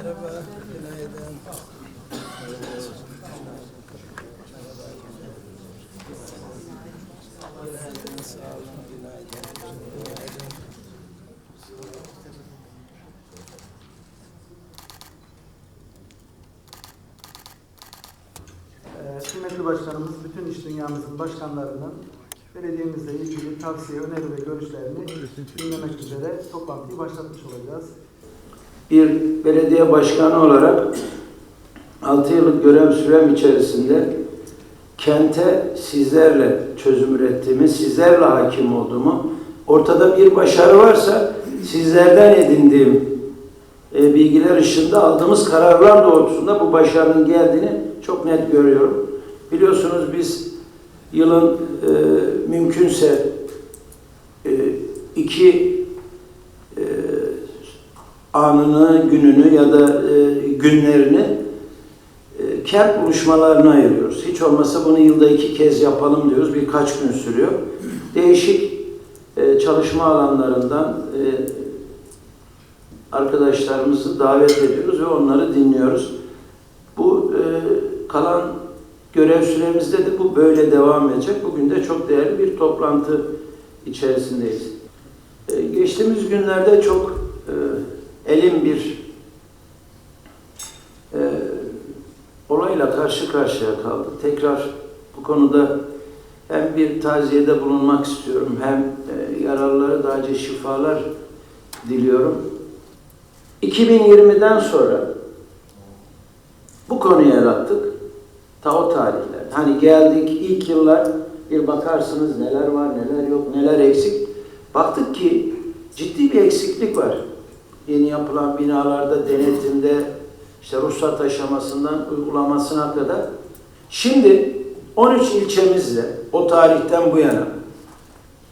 Merhaba, günaydın. Günaydın, sağ olun, günaydın. Günaydın. Ee, Kıymetli başkanımız, bütün iş dünyamızın başkanlarının belediyemizle ilgili tavsiye, öneri ve görüşlerini dinlemek üzere toplantıyı başlatmış olacağız. Bir belediye başkanı olarak 6 yıllık görev sürem içerisinde kente sizlerle çözüm ürettiğimi, sizlerle hakim olduğumu, ortada bir başarı varsa sizlerden edindiğim e, bilgiler ışığında aldığımız kararlar doğrultusunda bu başarının geldiğini çok net görüyorum. Biliyorsunuz biz yılın e, mümkünse e, iki anını, gününü ya da e, günlerini e, kent buluşmalarına ayırıyoruz. Hiç olmazsa bunu yılda iki kez yapalım diyoruz. Birkaç gün sürüyor. Değişik e, çalışma alanlarından e, arkadaşlarımızı davet ediyoruz ve onları dinliyoruz. Bu e, kalan görev süremizde de bu böyle devam edecek. Bugün de çok değerli bir toplantı içerisindeyiz. E, geçtiğimiz günlerde çok e, elim bir e, olayla karşı karşıya kaldı. Tekrar bu konuda hem bir taziyede bulunmak istiyorum hem e, yaralılara acil şifalar diliyorum. 2020'den sonra bu konuya el attık. Ta o tarihler. Hani geldik ilk yıllar bir bakarsınız neler var neler yok neler eksik. Baktık ki ciddi bir eksiklik var. Yeni yapılan binalarda denetimde işte ruhsat aşamasından uygulamasına kadar. Şimdi 13 ilçemizle o tarihten bu yana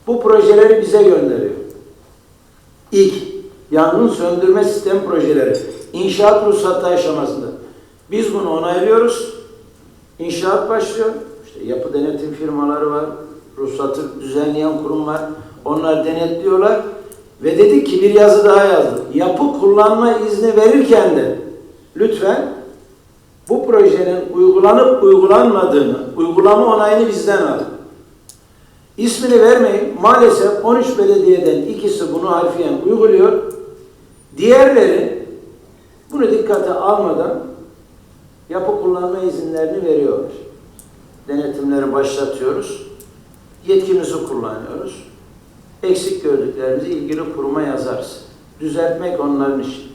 bu projeleri bize gönderiyor. İlk yangın söndürme sistem projeleri inşaat ruhsatı aşamasında. Biz bunu onaylıyoruz. İnşaat başlıyor. İşte yapı denetim firmaları var. Ruhsatı düzenleyen kurum var. Onlar denetliyorlar. Ve dedik ki bir yazı daha yazdık. Yapı kullanma izni verirken de lütfen bu projenin uygulanıp uygulanmadığını, uygulama onayını bizden alın. İsmini vermeyin. Maalesef 13 belediyeden ikisi bunu harfiyen uyguluyor. Diğerleri bunu dikkate almadan yapı kullanma izinlerini veriyorlar. Denetimleri başlatıyoruz. Yetkimizi kullanıyoruz. Eksik gördüklerimizi ilgili kuruma yazarız. Düzeltmek onların işi.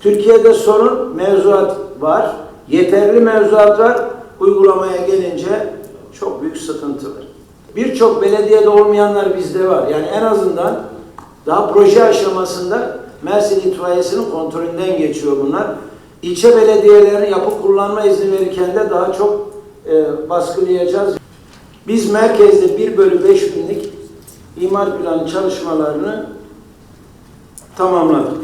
Türkiye'de sorun mevzuat var. Yeterli mevzuat var. Uygulamaya gelince çok büyük sıkıntı var. Birçok belediyede olmayanlar bizde var. Yani en azından daha proje aşamasında Mersin İtfaiyesi'nin kontrolünden geçiyor bunlar. İlçe belediyelerinin yapı kullanma izni verirken de daha çok e, baskılayacağız. Biz merkezde 1 bölü 5 binlik imar planı çalışmalarını tamamladık.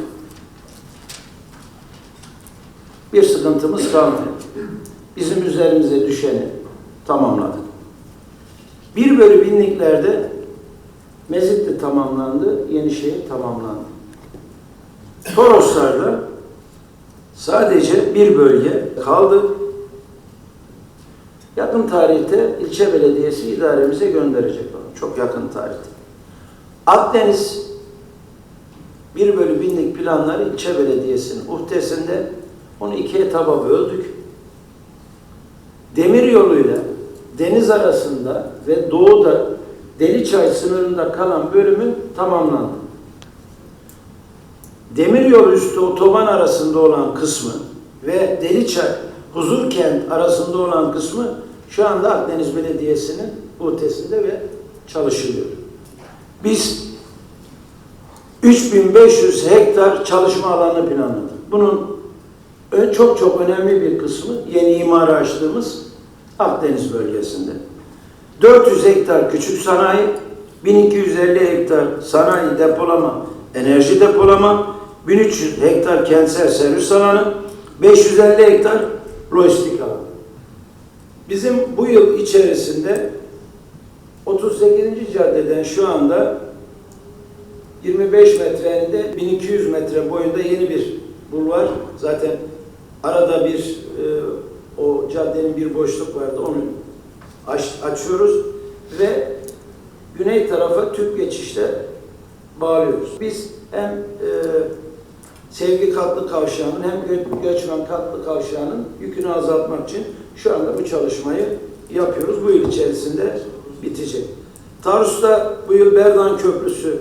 Bir sıkıntımız kalmadı. Bizim üzerimize düşeni tamamladık. 1 bölü binliklerde Mezitli tamamlandı, Yenişehir tamamlandı. Toroslar'da sadece bir bölge kaldı. Yakın tarihte ilçe belediyesi idaremize gönderecek onu. Çok yakın tarihte. Akdeniz bir bölü binlik planları ilçe belediyesinin uhdesinde onu iki etaba böldük. Demir yoluyla deniz arasında ve doğuda Deliçay sınırında kalan bölümün tamamlandı. Demiryolu üstü otoban arasında olan kısmı ve Deliçay Huzurkent arasında olan kısmı şu anda Akdeniz Belediyesi'nin uhdesinde ve çalışılıyor. Biz 3500 hektar çalışma alanı planladık. Bunun çok çok önemli bir kısmı yeni imara açtığımız Akdeniz bölgesinde. 400 hektar küçük sanayi, 1250 hektar sanayi depolama, enerji depolama, 1300 hektar kentsel servis alanı, 550 hektar lojistik alanı. Bizim bu yıl içerisinde 38. caddeden şu anda 25 metre eninde 1200 metre boyunda yeni bir bulvar zaten arada bir e, o caddenin bir boşluk vardı onu aç- açıyoruz ve güney tarafa tüp geçişle bağlıyoruz. Biz hem e, sevgi katlı kavşağının hem gö- göçmen katlı kavşağının yükünü azaltmak için şu anda bu çalışmayı yapıyoruz. Bu yıl içerisinde bitecek. Tarsus'ta bu yıl Berdan Köprüsü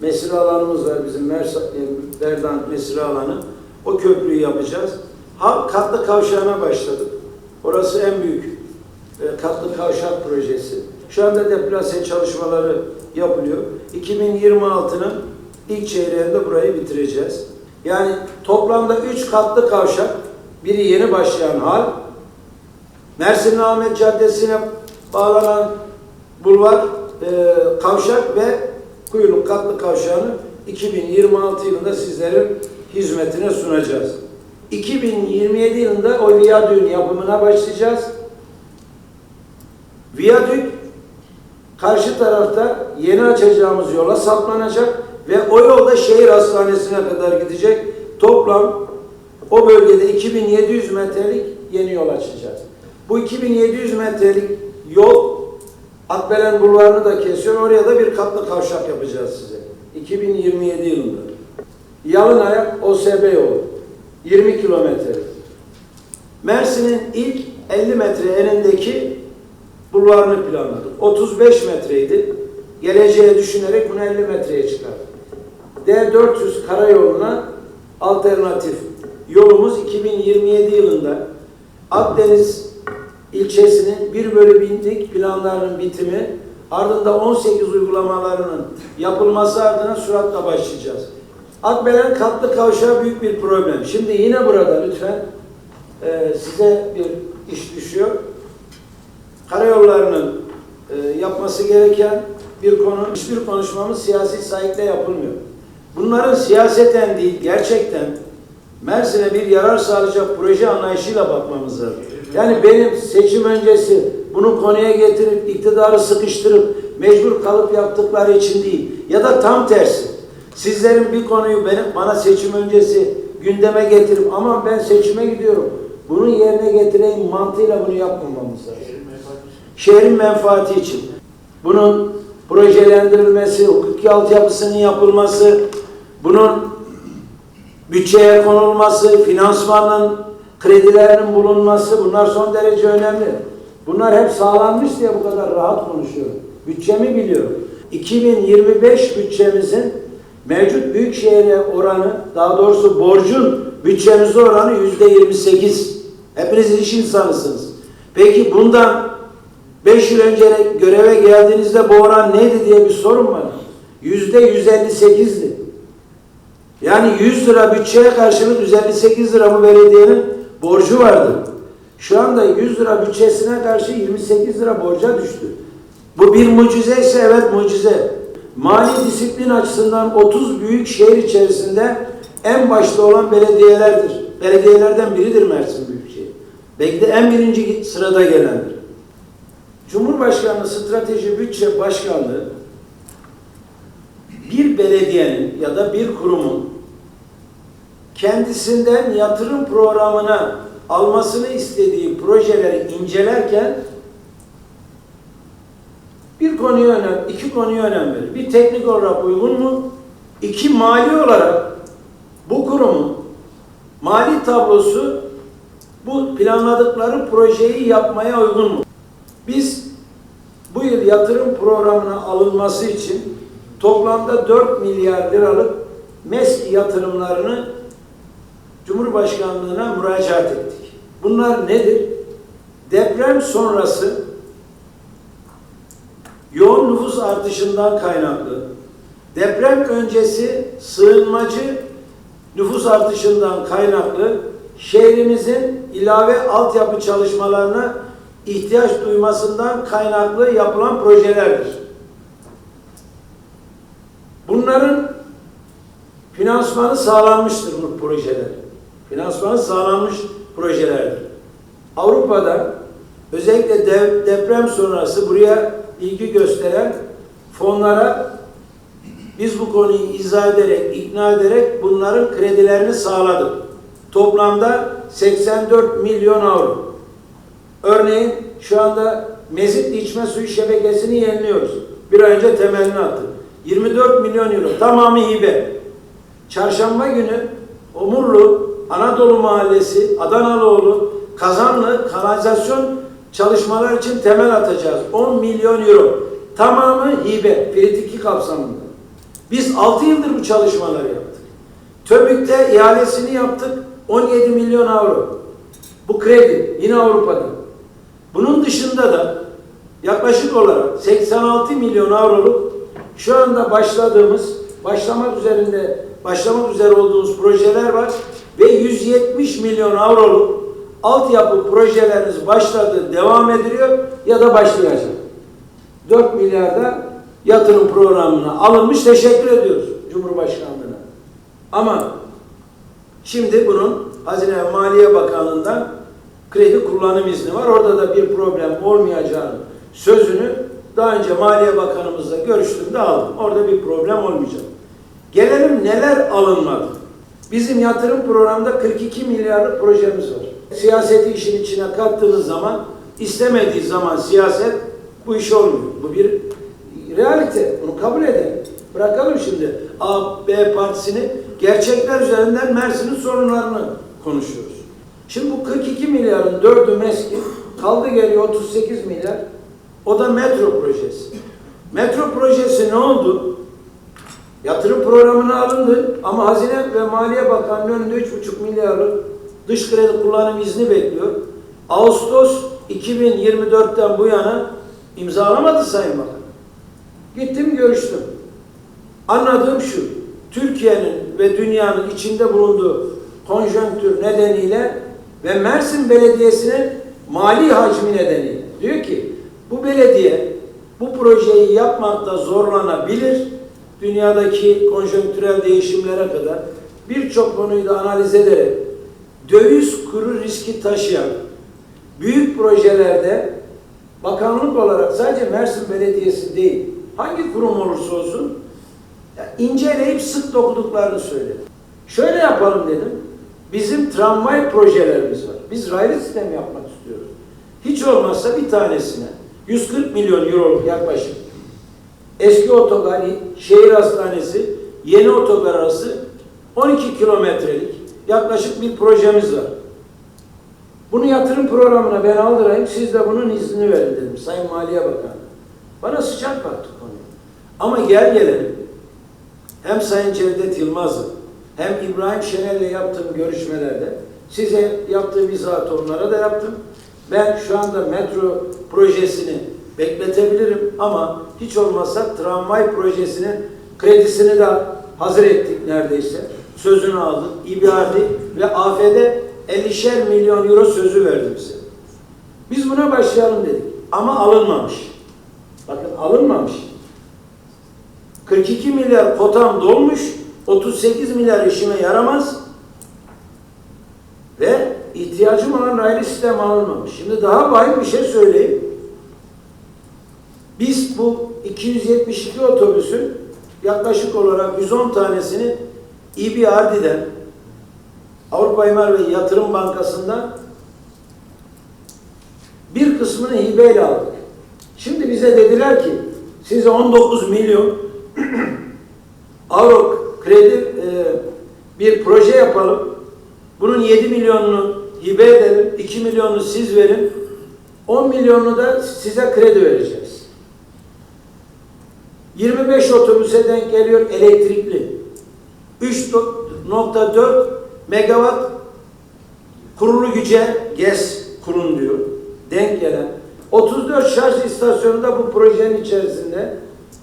mesire alanımız var bizim Mersa, e, Berdan mesire alanı. O köprüyü yapacağız. Katlı kavşağına başladık. Orası en büyük e, katlı kavşak projesi. Şu anda deplase çalışmaları yapılıyor. 2026'nın ilk çeyreğinde burayı bitireceğiz. Yani toplamda 3 katlı kavşak, biri yeni başlayan hal, Mersin Ahmet Caddesi'ne bağlanan bulvar, e, kavşak ve Kuyuluk katlı kavşağını 2026 yılında sizlerin hizmetine sunacağız. 2027 yılında o viyadüğün yapımına başlayacağız. Viyadük karşı tarafta yeni açacağımız yola saplanacak ve o yolda şehir hastanesine kadar gidecek. Toplam o bölgede 2700 metrelik yeni yol açacağız. Bu 2700 metrelik yol Akbelen Bulvarı'nı da kesiyor. Oraya da bir katlı kavşak yapacağız size. 2027 yılında. Yalın ayak OSB yolu. 20 kilometre. Mersin'in ilk 50 metre enindeki bulvarını planladık. 35 metreydi. Geleceğe düşünerek bunu 50 metreye çıkardık. D400 karayoluna alternatif yolumuz 2027 yılında Akdeniz ilçesinin 1 bölü binlik planlarının bitimi ardında 18 uygulamalarının yapılması ardına süratle başlayacağız. Akbelen katlı kavşağı büyük bir problem. Şimdi yine burada lütfen e, size bir iş düşüyor. Karayollarının e, yapması gereken bir konu, hiçbir konuşmamız siyasi sahikle yapılmıyor. Bunların siyaseten değil, gerçekten Mersin'e bir yarar sağlayacak proje anlayışıyla bakmamız lazım. Yani benim seçim öncesi bunu konuya getirip iktidarı sıkıştırıp mecbur kalıp yaptıkları için değil. Ya da tam tersi. Sizlerin bir konuyu benim, bana seçim öncesi gündeme getirip aman ben seçime gidiyorum. Bunun yerine getireyim mantığıyla bunu yapmamamız lazım. Şehrin menfaati için. Bunun projelendirilmesi, hukuki altyapısının yapılması, bunun bütçeye konulması, finansmanın, kredilerinin bulunması bunlar son derece önemli. Bunlar hep sağlanmış diye bu kadar rahat konuşuyorum. Bütçemi biliyorum. 2025 bütçemizin mevcut büyükşehire oranı, daha doğrusu borcun bütçemize oranı yüzde 28. Hepiniz iş insanısınız. Peki bundan 5 yıl önce göreve geldiğinizde bu oran neydi diye bir sorun var. Yüzde 158'di. Yani 100 lira bütçeye karşılık 158 lira bu belediyenin borcu vardı. Şu anda 100 lira bütçesine karşı 28 lira borca düştü. Bu bir mucize ise evet mucize. Mali disiplin açısından 30 büyük şehir içerisinde en başta olan belediyelerdir. Belediyelerden biridir Mersin Büyükşehir. Belki de en birinci sırada gelendir. Cumhurbaşkanlığı Strateji Bütçe Başkanlığı bir belediyenin ya da bir kurumun kendisinden yatırım programına almasını istediği projeleri incelerken bir konuya önem, iki konuya önem verir. Bir teknik olarak uygun mu? İki mali olarak bu kurumun mali tablosu bu planladıkları projeyi yapmaya uygun mu? Biz bu yıl yatırım programına alınması için toplamda 4 milyar liralık MESK yatırımlarını Cumhurbaşkanlığına müracaat ettik. Bunlar nedir? Deprem sonrası yoğun nüfus artışından kaynaklı, deprem öncesi sığınmacı nüfus artışından kaynaklı şehrimizin ilave altyapı çalışmalarına ihtiyaç duymasından kaynaklı yapılan projelerdir. Bunların finansmanı sağlanmıştır bu projeler. Finansmanı sağlanmış projelerdir. Avrupa'da özellikle dev- deprem sonrası buraya ilgi gösteren fonlara biz bu konuyu izah ederek, ikna ederek bunların kredilerini sağladık. toplamda 84 milyon avro. Örneğin şu anda Mezitli içme suyu şebekesini yeniliyoruz. Bir ay önce temelini attık. 24 milyon euro. Tamamı hibe. Çarşamba günü Omurlu, Anadolu Mahallesi, Adanalıoğlu, Kazanlı kanalizasyon çalışmalar için temel atacağız. 10 milyon euro. Tamamı hibe. Firit 2 kapsamında. Biz 6 yıldır bu çalışmaları yaptık. TÖBİK'te ihalesini yaptık. 17 milyon avro. Bu kredi. Yine Avrupa'dan. Bunun dışında da yaklaşık olarak 86 milyon avroluk şu anda başladığımız, başlamak üzerinde, başlamak üzere olduğumuz projeler var ve 170 milyon avroluk altyapı projelerimiz başladı, devam ediliyor ya da başlayacak. 4 milyarda yatırım programına alınmış teşekkür ediyoruz Cumhurbaşkanlığına. Ama şimdi bunun Hazine ve Maliye Bakanlığı'ndan kredi kullanım izni var. Orada da bir problem olmayacağını sözünü daha önce Maliye Bakanımızla görüştüğümde aldım. Orada bir problem olmayacak. Gelelim neler alınmadı. Bizim yatırım programında 42 milyarlık projemiz var. Siyaseti işin içine kattığınız zaman istemediği zaman siyaset bu iş olmuyor. Bu bir realite. Bunu kabul edelim. Bırakalım şimdi A, B partisini gerçekler üzerinden Mersin'in sorunlarını konuşuyoruz. Şimdi bu 42 milyarın dördü meskin, kaldı geliyor 38 milyar. O da metro projesi. Metro projesi ne oldu? Yatırım programına alındı ama Hazine ve Maliye Bakanlığı önünde 3,5 milyarlık dış kredi kullanım izni bekliyor. Ağustos 2024'ten bu yana imzalamadı Sayın Bakan. Gittim görüştüm. Anladığım şu, Türkiye'nin ve dünyanın içinde bulunduğu konjonktür nedeniyle ve Mersin Belediyesi'nin mali hacmi nedeniyle diyor ki bu belediye bu projeyi yapmakta zorlanabilir. Dünyadaki konjonktürel değişimlere kadar birçok konuyu da analiz ederek döviz kuru riski taşıyan büyük projelerde bakanlık olarak sadece Mersin Belediyesi değil, hangi kurum olursa olsun inceleyip sık dokuduklarını söyledi. Şöyle yapalım dedim. Bizim tramvay projelerimiz var. Biz raylı sistem yapmak istiyoruz. Hiç olmazsa bir tanesine 140 milyon euro yaklaşık eski otogar, şehir hastanesi, yeni otogar arası 12 kilometrelik yaklaşık bir projemiz var. Bunu yatırım programına ben aldırayım, siz de bunun iznini verin dedim Sayın Maliye Bakanı. Bana sıcak baktı konuya. Ama gel gelelim, hem Sayın Cevdet Yılmaz'ı hem İbrahim Şener'le yaptığım görüşmelerde size yaptığım izahatı onlara da yaptım. Ben şu anda metro projesini bekletebilirim ama hiç olmazsa tramvay projesinin kredisini de hazır ettik neredeyse. Sözünü aldık. İBRD ve AFD 50'şer milyon euro sözü verdi bize. Biz buna başlayalım dedik. Ama alınmamış. Bakın alınmamış. 42 milyar kotam dolmuş, 38 milyar işime yaramaz ve ihtiyacım olan raylı sistem alınmamış. Şimdi daha vahim bir şey söyleyeyim. Biz bu 272 otobüsün yaklaşık olarak 110 tanesini İBRD'den Avrupa İmar ve Yatırım Bankası'ndan bir kısmını hibeyle aldık. Şimdi bize dediler ki size 19 milyon avro kredi e, bir proje yapalım. Bunun 7 milyonunu hibe edelim, 2 milyonunu siz verin, 10 milyonunu da size kredi vereceğiz. 25 otobüse denk geliyor elektrikli. 3.4 megawatt kurulu güce GES kurun diyor. Denk gelen. 34 şarj istasyonunda bu projenin içerisinde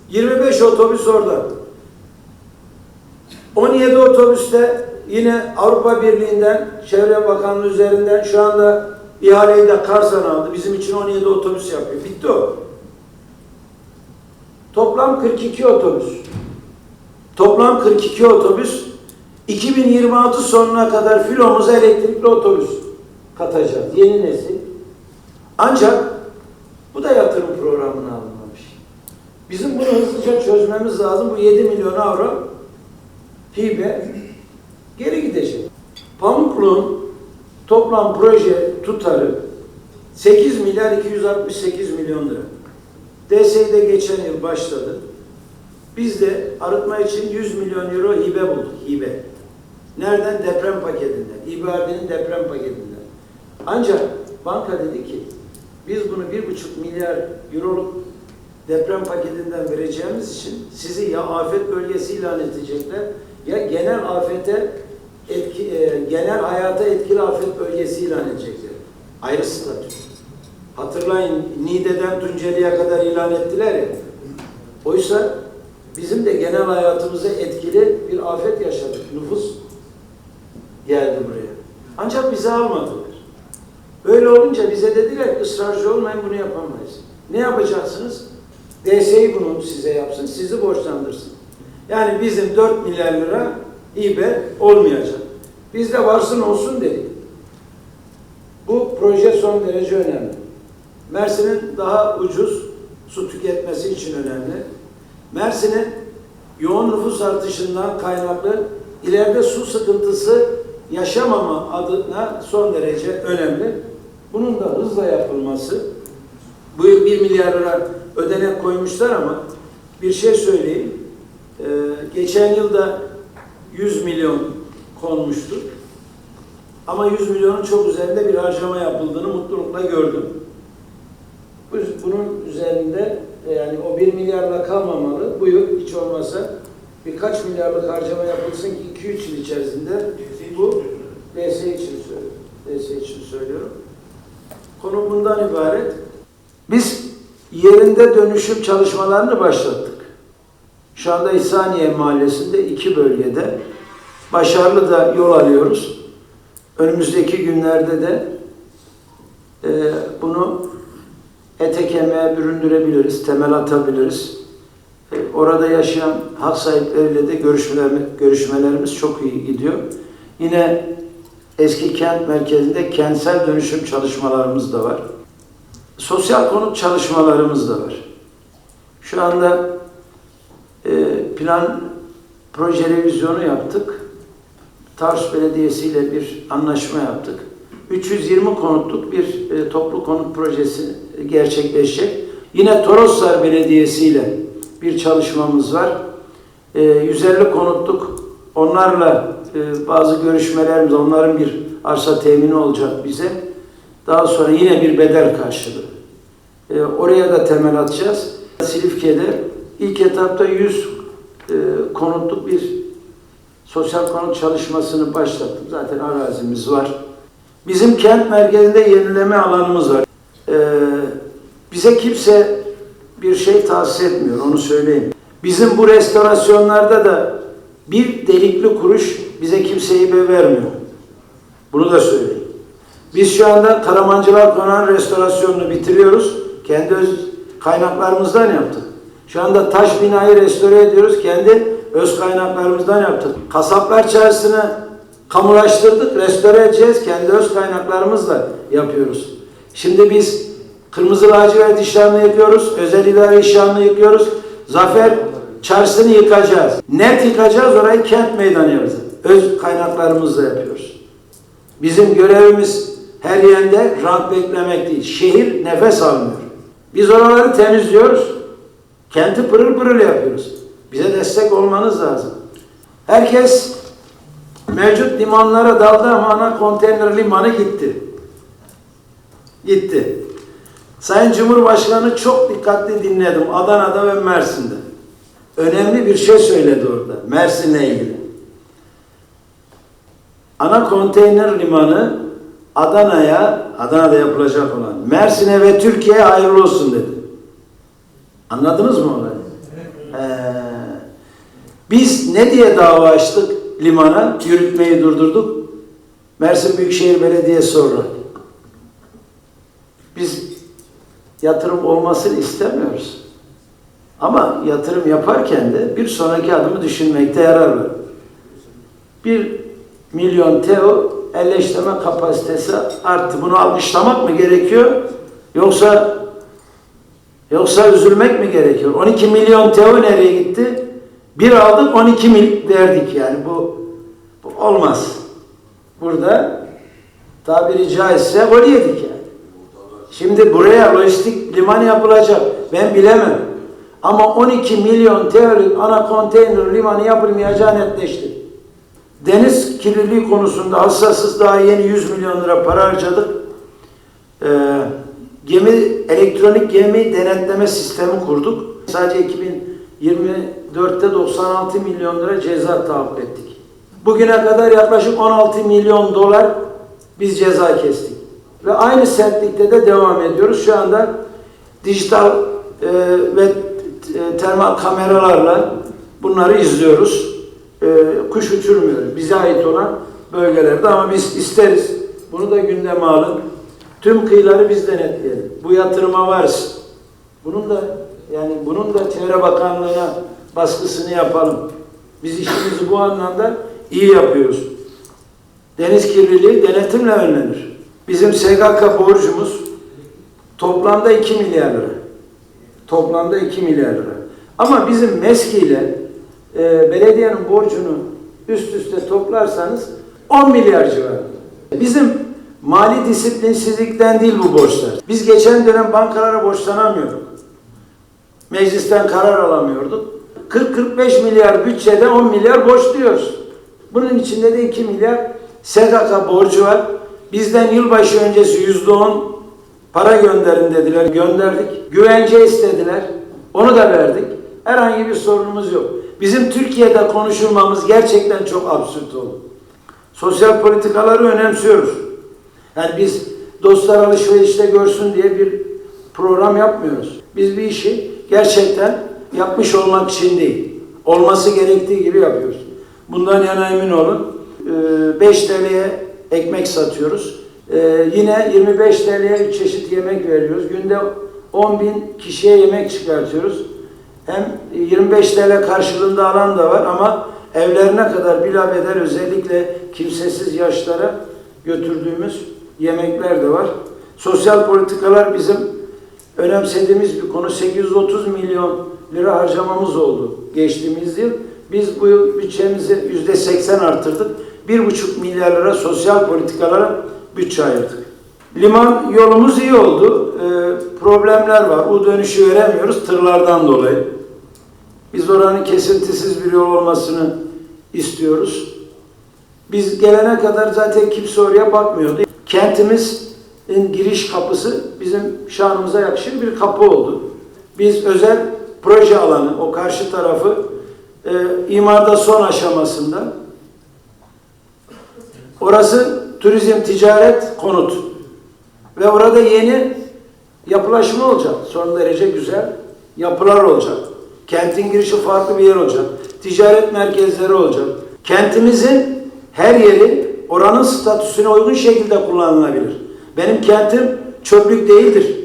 25 otobüs orada. 17 otobüste yine Avrupa Birliği'nden, Çevre Bakanlığı üzerinden şu anda ihaleyi de Karsan aldı. Bizim için 17 otobüs yapıyor. Bitti o. Toplam 42 otobüs. Toplam 42 otobüs. 2026 sonuna kadar filomuza elektrikli otobüs katacağız. Yeni nesil. Ancak bu da yatırım programına alınmamış. Bizim bunu hızlıca çözmemiz lazım. Bu 7 milyon avro hibe geri gidecek. Pamuklu Okulun toplam proje tutarı 8 milyar 268 milyon lira. DSİ'de geçen yıl başladı. Biz de arıtma için 100 milyon euro hibe bulduk. Hibe. Nereden? Deprem paketinden. İBAD'nin deprem paketinden. Ancak banka dedi ki biz bunu 1,5 milyar euroluk deprem paketinden vereceğimiz için sizi ya afet bölgesi ilan edecekler ya genel afete etki, e, genel hayata etkili afet bölgesi ilan edecekler. Ayrı statü. Hatırlayın Niğde'den Tunceli'ye kadar ilan ettiler ya. Oysa bizim de genel hayatımıza etkili bir afet yaşadık. Nüfus geldi buraya. Ancak bizi almadılar. Öyle olunca bize dediler ısrarcı olmayın bunu yapamayız. Ne yapacaksınız? DSİ bunu size yapsın, sizi borçlandırsın. Yani bizim 4 milyar lira hibe olmayacak. Biz de varsın olsun dedik. Bu proje son derece önemli. Mersin'in daha ucuz su tüketmesi için önemli. Mersin'in yoğun nüfus artışından kaynaklı ileride su sıkıntısı yaşamama adına son derece önemli. Bunun da hızla yapılması. Bu 1 milyar lira ödenek koymuşlar ama bir şey söyleyeyim. Ee, geçen yılda 100 milyon konmuştu. Ama 100 milyonun çok üzerinde bir harcama yapıldığını mutlulukla gördüm. Bu- Bunun üzerinde e, yani o 1 milyarla kalmamalı. Bu yıl hiç olmasa birkaç milyarlık harcama yapılsın ki 2-3 yıl içerisinde bu DS için söylüyorum. DS için söylüyorum. Konu bundan ibaret. Biz yerinde dönüşüm çalışmalarını başlattık. Şu anda İhsaniye Mahallesi'nde iki bölgede başarılı da yol alıyoruz. Önümüzdeki günlerde de e, bunu ete kemiğe büründürebiliriz, temel atabiliriz. E, orada yaşayan hak sahipleriyle de görüşmelerimiz, görüşmelerimiz çok iyi gidiyor. Yine eski kent merkezinde kentsel dönüşüm çalışmalarımız da var. Sosyal konut çalışmalarımız da var. Şu anda e, plan proje revizyonu yaptık. Tarsus Belediyesi ile bir anlaşma yaptık. 320 konutluk bir e, toplu konut projesi gerçekleşecek. Yine Toroslar Belediyesi ile bir çalışmamız var. E, 150 konutluk onlarla e, bazı görüşmelerimiz, onların bir arsa temini olacak bize. Daha sonra yine bir bedel karşılığı. E, oraya da temel atacağız. Silifke'de ilk etapta 100 e, konutluk bir sosyal konut çalışmasını başlattım. Zaten arazimiz var. Bizim kent merkezinde yenileme alanımız var. E, bize kimse bir şey tahsis etmiyor, onu söyleyeyim. Bizim bu restorasyonlarda da bir delikli kuruş bize kimse hibe vermiyor. Bunu da söyleyeyim. Biz şu anda Karamancılar Konağı restorasyonunu bitiriyoruz. Kendi öz kaynaklarımızdan yaptık. Şu anda taş binayı restore ediyoruz. Kendi öz kaynaklarımızdan yaptık. Kasaplar Çarşısı'nı kamulaştırdık, restore edeceğiz. Kendi öz kaynaklarımızla yapıyoruz. Şimdi biz Kırmızı lacivert işlerini yıkıyoruz, özel idare işlerini yıkıyoruz. Zafer Çarşısı'nı yıkacağız. Net yıkacağız, orayı kent meydanı yapacağız. Öz kaynaklarımızla yapıyoruz. Bizim görevimiz her yerde rant beklemek değil. Şehir nefes almıyor. Biz oraları temizliyoruz. Kenti pırıl pırıl yapıyoruz. Bize destek olmanız lazım. Herkes mevcut limanlara daldı ama ana konteyner limanı gitti. Gitti. Sayın Cumhurbaşkanı çok dikkatli dinledim Adana'da ve Mersin'de. Önemli bir şey söyledi orada Mersin'le ilgili. Ana konteyner limanı Adana'ya, Adana'da yapılacak olan Mersin'e ve Türkiye'ye hayırlı olsun dedi. Anladınız mı olayı? Ee, biz ne diye dava açtık limana? Yürütmeyi durdurduk. Mersin Büyükşehir Belediyesi olarak. Biz yatırım olmasını istemiyoruz. Ama yatırım yaparken de bir sonraki adımı düşünmekte yarar var. Bir milyon TEO elleştirme kapasitesi arttı. Bunu almışlamak mı gerekiyor? Yoksa yoksa üzülmek mi gerekiyor? 12 milyon TEO nereye gitti? Bir aldık 12 mil verdik yani bu olmaz. Bu burada tabiri caizse gol yedik yani. Şimdi buraya lojistik liman yapılacak. Ben bilemem. Ama 12 milyon teorik ana konteyner limanı yapılmayacağı netleşti. Deniz kirliliği konusunda hassasız daha yeni 100 milyon lira para harcadık. Ee, gemi elektronik gemi denetleme sistemi kurduk. Sadece 2024'te 96 milyon lira ceza tahakkuk ettik. Bugüne kadar yaklaşık 16 milyon dolar biz ceza kestik. Ve aynı sertlikte de devam ediyoruz. Şu anda dijital e, ve e, termal kameralarla bunları izliyoruz. E, kuş uçurmuyoruz. Bize ait olan bölgelerde ama biz isteriz. Bunu da gündeme alın. Tüm kıyıları biz denetleyelim. Bu yatırıma varsın. Bunun da yani bunun da Çevre Bakanlığı'na baskısını yapalım. Biz işimizi bu anlamda iyi yapıyoruz. Deniz kirliliği denetimle önlenir. Bizim SGK borcumuz toplamda 2 milyar lira. Toplamda 2 milyar lira. Ama bizim MESKİ ile e, belediyenin borcunu üst üste toplarsanız 10 milyar civarında. Bizim mali disiplinsizlikten değil bu borçlar. Biz geçen dönem bankalara borçlanamıyorduk. Meclisten karar alamıyorduk. 40-45 milyar bütçede 10 milyar borçluyoruz. Bunun içinde de 2 milyar SGK borcu var. Bizden yılbaşı öncesi yüzde on para gönderin dediler. Gönderdik. Güvence istediler. Onu da verdik. Herhangi bir sorunumuz yok. Bizim Türkiye'de konuşulmamız gerçekten çok absürt oldu. Sosyal politikaları önemsiyoruz. Yani biz dostlar alışverişte görsün diye bir program yapmıyoruz. Biz bir işi gerçekten yapmış olmak için değil, olması gerektiği gibi yapıyoruz. Bundan yana emin olun. Ee, 5 TL'ye ekmek satıyoruz. Ee, yine 25 TL'ye 3 çeşit yemek veriyoruz. Günde 10 bin kişiye yemek çıkartıyoruz. Hem 25 TL karşılığında alan da var ama evlerine kadar bilabeder özellikle kimsesiz yaşlara götürdüğümüz yemekler de var. Sosyal politikalar bizim önemsediğimiz bir konu. 830 milyon lira harcamamız oldu geçtiğimiz yıl. Biz bu yıl bütçemizi yüzde 80 arttırdık. 1,5 milyar lira sosyal politikalara bütçe ayırdık. Liman yolumuz iyi oldu. Ee, problemler var. U dönüşü veremiyoruz tırlardan dolayı. Biz oranın kesintisiz bir yol olmasını istiyoruz. Biz gelene kadar zaten kimse oraya bakmıyordu. Kentimizin giriş kapısı bizim şanımıza yakışır bir kapı oldu. Biz özel proje alanı, o karşı tarafı e, imarda son aşamasında. Orası turizm, ticaret, konut. Ve orada yeni yapılaşma olacak. Son derece güzel yapılar olacak. Kentin girişi farklı bir yer olacak. Ticaret merkezleri olacak. Kentimizin her yeri oranın statüsüne uygun şekilde kullanılabilir. Benim kentim çöplük değildir.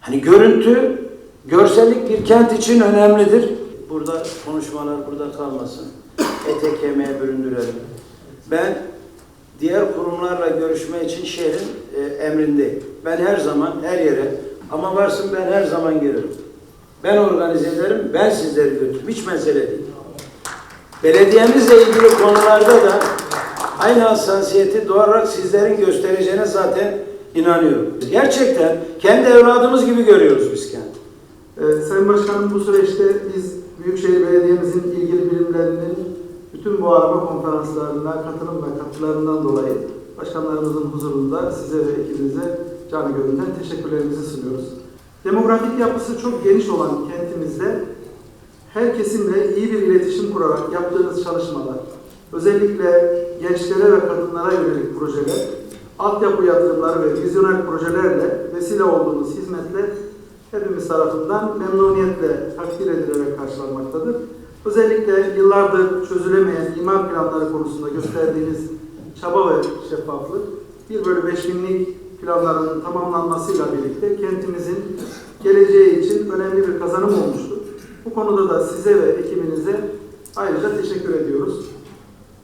Hani görüntü, görsellik bir kent için önemlidir. Burada konuşmalar burada kalmasın. Ete kemiğe büründürelim. Ben diğer kurumlarla görüşme için şehrin e, emrindeyim. Ben her zaman her yere ama varsın ben her zaman gelirim. Ben organize ederim, ben sizleri götürürüm. Hiç mesele değil. Belediyemizle ilgili konularda da aynı hassasiyeti doğarak sizlerin göstereceğine zaten inanıyorum. Gerçekten kendi evladımız gibi görüyoruz biz kendi. Ee, Sayın Başkanım bu süreçte biz Büyükşehir Belediye'mizin ilgili birimlerinin bütün bu arama konferanslarına katılım ve katkılarından dolayı başkanlarımızın huzurunda size ve ekibinize canı gönülden teşekkürlerimizi sunuyoruz. Demografik yapısı çok geniş olan kentimizde her kesimle iyi bir iletişim kurarak yaptığınız çalışmalar, özellikle gençlere ve kadınlara yönelik projeler, altyapı yatırımları ve vizyoner projelerle vesile olduğunuz hizmetler hepimiz tarafından memnuniyetle takdir edilerek karşılanmaktadır. Özellikle yıllardır çözülemeyen imar planları konusunda gösterdiğiniz çaba ve şeffaflık, 1 bölü 5 binlik planların tamamlanmasıyla birlikte kentimizin geleceği için önemli bir kazanım olmuştur. Bu konuda da size ve ekibinize ayrıca teşekkür ediyoruz.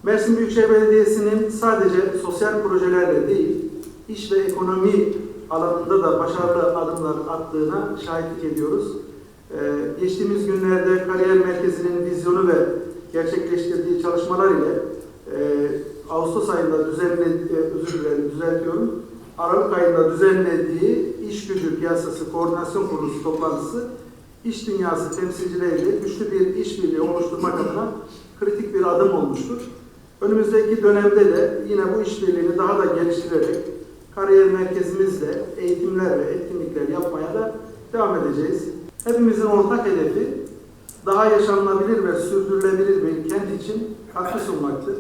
Mersin Büyükşehir Belediyesi'nin sadece sosyal projelerle değil, iş ve ekonomi alanında da başarılı adımlar attığına şahitlik ediyoruz. Ee, geçtiğimiz günlerde kariyer merkezinin vizyonu ve gerçekleştirdiği çalışmalar ile e, Ağustos ayında düzenlediği, özür dilerim düzeltiyorum. Aralık ayında düzenlediği iş gücü piyasası koordinasyon kurulu toplantısı iş dünyası temsilcileriyle güçlü bir işbirliği oluşturmak adına kritik bir adım olmuştur. Önümüzdeki dönemde de yine bu işbirliğini daha da geliştirerek kariyer merkezimizle eğitimler ve etkinlikler yapmaya da devam edeceğiz. Hepimizin ortak hedefi daha yaşanılabilir ve sürdürülebilir bir kent için katkı sunmaktır.